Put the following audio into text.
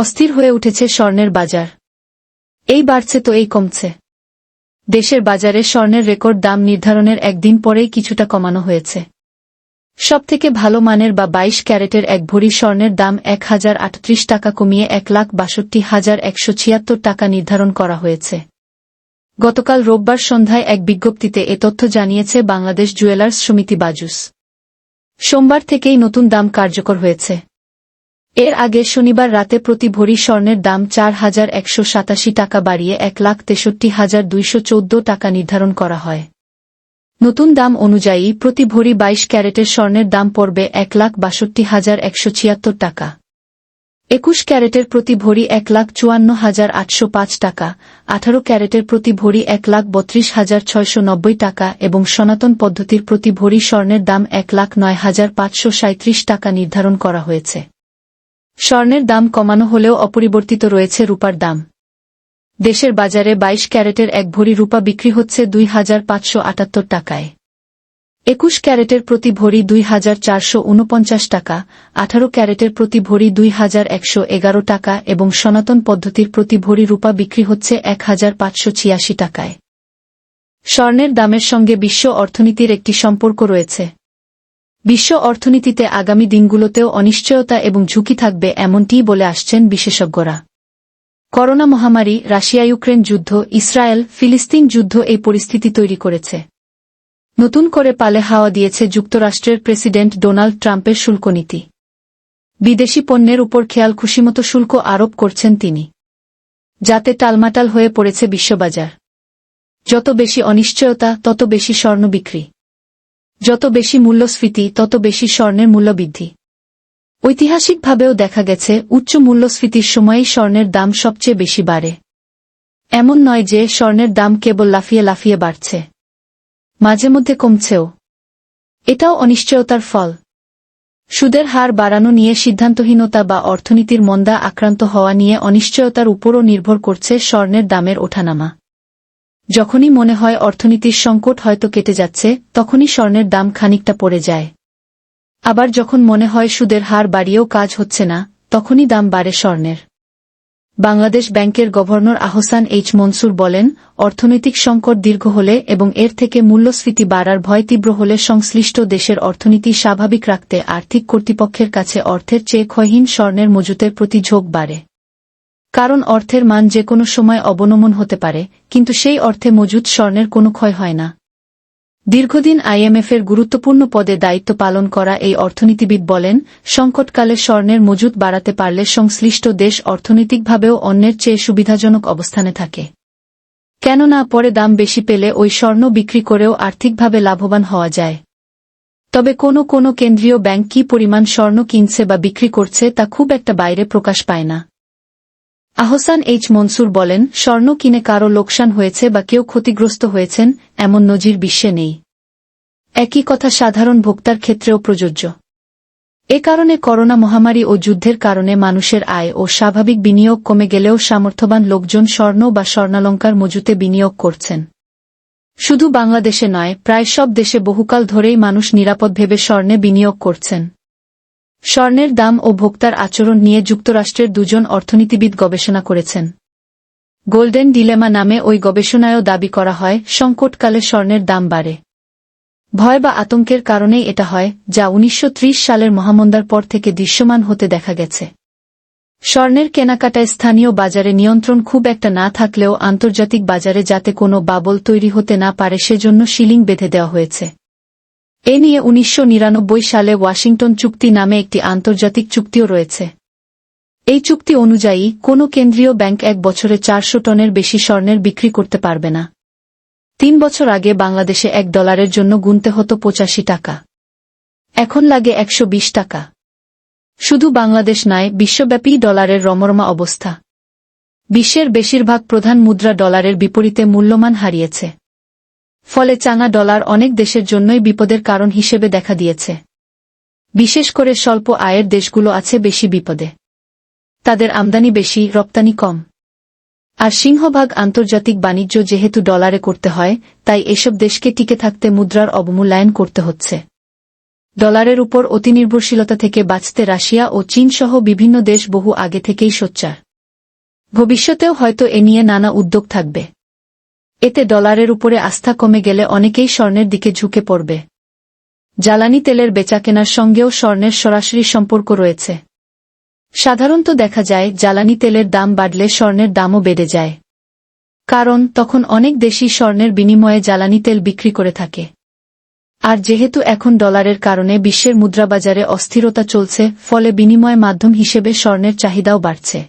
অস্থির হয়ে উঠেছে স্বর্ণের বাজার। এই বাড়ছে তো, এই কমছে। দেশের বাজারে স্বর্ণের রেকর্ড দাম নির্ধারণের একদিন পরেই কিছুটা কমানো হয়েছে। সবথেকে ভালো মানের বা বাইশ ক্যারেটের এক ভরি স্বর্ণের দাম এক হাজার আটত্রিশ টাকা কমিয়ে এক লাখ বাষট্টি হাজার একশো ছিয়াত্তর টাকা নির্ধারণ করা হয়েছে। গতকাল রোববার সন্ধ্যায় এক বিজ্ঞপ্তিতে এ তথ্য জানিয়েছে বাংলাদেশ জুয়েলার্স সমিতি বাজুস। সোমবার থেকেই নতুন দাম কার্যকর হয়েছে। এর আগে শনিবার রাতে প্রতি ভরি স্বর্ণের দাম চার হাজার একশো সাতাশি টাকা বাড়িয়ে এক লাখ তেষট্টি হাজার দুইশো চৌদ্দ টাকা নির্ধারণ করা হয়। নতুন দাম অনুযায়ী প্রতি ভরি বাইশ ক্যারেটের স্বর্ণের দাম পড়বে এক লাখ বাষট্টি হাজার একশো ছিয়াত্তর টাকা। একুশ ক্যারেটের প্রতি ভরি এক লাখ চুয়ান্ন হাজার আটশো পাঁচ টাকা, আঠারো ক্যারেটের প্রতি ভরি এক লাখ বত্রিশ হাজার ছয়শো নব্বই টাকা এবং সনাতন পদ্ধতির প্রতি ভরি স্বর্ণের দাম এক লাখ নয় হাজার পাঁচশো সাঁত্রিশ টাকা নির্ধারণ করা হয়েছে। স্বর্ণের দাম কমানো হলেও অপরিবর্তিত রয়েছে রূপার দাম। দেশের বাজারে ২২ ক্যারেটের এক ভরি রূপা বিক্রি হচ্ছে দুই হাজার পাঁচশো আটাত্তর টাকায়। একুশ ক্যারেটের প্রতি ভরি দুই হাজার চারশো উনপঞ্চাশ টাকা, আঠারো ক্যারেটের প্রতি ভরি দুই হাজার একশো এগারো টাকা এবং সনাতন পদ্ধতির প্রতি ভরি রূপা বিক্রি হচ্ছে এক হাজার পাঁচশো ছিয়াশি টাকায়। স্বর্ণের দামের সঙ্গে বিশ্ব অর্থনীতির একটি সম্পর্ক রয়েছে। বিশ্ব অর্থনীতিতে আগামী দিনগুলোতেও অনিশ্চয়তা এবং ঝুঁকি থাকবে এমনটিই বলে আসছেন বিশেষজ্ঞরা। করোনা মহামারী রাশিয়া ইউক্রেন যুদ্ধ, ইসরায়েল, ফিলিস্তিন যুদ্ধ এই পরিস্থিতি তৈরি করেছে। নতুন করে পালে হাওয়া দিয়েছে যুক্তরাষ্ট্রের প্রেসিডেন্ট ডোনাল্ড ট্রাম্পের শুল্ক নীতি। বিদেশি পণ্যের উপর খেয়াল খুশিমতো শুল্ক আরোপ করছেন তিনি। যাতে টালমাটাল হয়ে পড়েছে বিশ্ববাজার। যত বেশি অনিশ্চয়তা, তত বেশি স্বর্ণ বিক্রি। যত বেশি মূল্যস্ফীতি, তত বেশি স্বর্ণের মূল্যবৃদ্ধি। ঐতিহাসিকভাবেও দেখা গেছে, উচ্চ মূল্যস্ফীতির সময়েই স্বর্ণের দাম সবচেয়ে বেশি বাড়ে। এমন নয় যে স্বর্ণের দাম কেবল লাফিয়ে লাফিয়ে বাড়ছে। মাঝে মধ্যে কমছেও। এটাও অনিশ্চয়তার ফল। সুদের হার বাড়ানো নিয়ে সিদ্ধান্তহীনতা বা অর্থনীতির মন্দা আক্রান্ত হওয়া নিয়ে অনিশ্চয়তার উপরও নির্ভর করছে স্বর্ণের দামের ওঠানামা। যখনই মনে হয় অর্থনীতির সংকট হয়তো কেটে যাচ্ছে, তখনই স্বর্ণের দাম খানিকটা পড়ে যায়। আবার যখন মনে হয় সুদের হার বাড়িয়েও কাজ হচ্ছে না, তখনই দাম বাড়ে স্বর্ণের। বাংলাদেশ ব্যাংকের গভর্নর আহসান এইচ মনসুর বলেন, অর্থনৈতিক সংকট দীর্ঘ হলে এবং এর থেকে মূল্যস্ফীতি বাড়ার ভয় তীব্র হলে সংশ্লিষ্ট দেশের অর্থনীতি স্বাভাবিক রাখতে আর্থিক কর্তৃপক্ষের কাছে অর্থের চেয়ে ক্ষয়হীন স্বর্ণের মজুতের প্রতি ঝোঁক বাড়ে। কারণ অর্থের মান যে কোনো সময় অবনমন হতে পারে, কিন্তু সেই অর্থে মজুদ স্বর্ণের কোনো ক্ষয় হয় না। দীর্ঘদিন আইএমএফের গুরুত্বপূর্ণ পদে দায়িত্ব পালন করা এই অর্থনীতিবিদ বলেন, সংকটকালে স্বর্ণের মজুদ বাড়াতে পারলে সংশ্লিষ্ট দেশ অর্থনৈতিকভাবেও অন্যের চেয়ে সুবিধাজনক অবস্থানে থাকে। কেননা পরে দাম বেশি পেলে ওই স্বর্ণ বিক্রি করেও আর্থিকভাবে লাভবান হওয়া যায়। তবে কোনো কোনো কেন্দ্রীয় ব্যাংক কি পরিমাণ স্বর্ণ কিনছে বা বিক্রি করছে তা খুব একটা বাইরে প্রকাশ পায় না। আহসান এইচ মনসুর বলেন, স্বর্ণ কিনে কারও লোকসান হয়েছে বা কেউ ক্ষতিগ্রস্ত হয়েছেন, এমন নজির বিশ্বে নেই। একই কথা সাধারণ ভোক্তার ক্ষেত্রেও প্রযোজ্য। এ কারণে করোনা মহামারী ও যুদ্ধের কারণে মানুষের আয় ও স্বাভাবিক বিনিয়োগ কমে গেলেও সামর্থ্যবান লোকজন স্বর্ণ বা স্বর্ণালঙ্কার মজুতে বিনিয়োগ করছেন। শুধু বাংলাদেশে নয়, প্রায় সব দেশে বহুকাল ধরেই মানুষ নিরাপদ ভেবে স্বর্ণে বিনিয়োগ করছেন। স্বর্ণের দাম ও ভোক্তার আচরণ নিয়ে যুক্তরাষ্ট্রের দুজন অর্থনীতিবিদ গবেষণা করেছেন। গোল্ডেন ডিলেমা নামে ওই গবেষণায়ও দাবি করা হয়, সংকটকালে স্বর্ণের দাম বাড়ে। ভয় বা আতঙ্কের কারণেই এটা হয়, যা উনিশশো ত্রিশ সালের মহামন্দার পর থেকে দৃশ্যমান হতে দেখা গেছে। স্বর্ণের কেনাকাটায় স্থানীয় বাজারে নিয়ন্ত্রণ খুব একটা না থাকলেও আন্তর্জাতিক বাজারে যাতে কোনো বাবল তৈরি হতে না পারে, সেজন্য সিলিং বেঁধে দেওয়া হয়েছে। এ নিয়ে উনিশশো নিরানব্বই সালে ওয়াশিংটন চুক্তি নামে একটি আন্তর্জাতিক চুক্তিও রয়েছে। এই চুক্তি অনুযায়ী, কোনো কেন্দ্রীয় ব্যাংক এক বছরে চারশো টনের বেশি স্বর্ণের বিক্রি করতে পারবে না। তিন বছর আগে বাংলাদেশে এক ডলারের জন্য গুনতে হতো পঁচাশি টাকা। এখন লাগে একশো বিশ টাকা। শুধু বাংলাদেশ নয়, বিশ্বব্যাপী ডলারের রমরমা অবস্থা। বিশ্বের বেশিরভাগ প্রধান মুদ্রা ডলারের বিপরীতে মূল্যমান হারিয়েছে। ফলে চাঙা ডলার অনেক দেশের জন্যই বিপদের কারণ হিসেবে দেখা দিয়েছে। বিশেষ করে স্বল্প আয়ের দেশগুলো আছে বেশি বিপদে। তাদের আমদানি বেশি, রপ্তানি কম। আর সিংহভাগ আন্তর্জাতিক বাণিজ্য যেহেতু ডলারে করতে হয়, তাই এসব দেশকে টিকে থাকতে মুদ্রার অবমূল্যায়ন করতে হচ্ছে। ডলারের উপর অতিনির্ভরশীলতা থেকে বাঁচতে রাশিয়া ও চীন সহ বিভিন্ন দেশ বহু আগে থেকেই সোচ্চার। ভবিষ্যতেও হয়তো এ নিয়ে নানা উদ্যোগ থাকবে। এতে ডলারের উপরে আস্থা কমে গেলে অনেকেই স্বর্ণের দিকে ঝুঁকে পড়বে। জ্বালানি তেলের বেচাকেনার সঙ্গেও স্বর্ণের সরাসরি সম্পর্ক রয়েছে। সাধারণত দেখা যায়, জ্বালানি তেলের দাম বাড়লে স্বর্ণের দামও বেড়ে যায়। কারণ, তখন অনেক দেশই স্বর্ণের বিনিময়ে জ্বালানি তেল বিক্রি করে থাকে। আর যেহেতু এখন ডলারের কারণে বিশ্বের মুদ্রাবাজারে অস্থিরতা চলছে, ফলে বিনিময় মাধ্যম হিসেবে স্বর্ণের চাহিদাও বাড়ছে।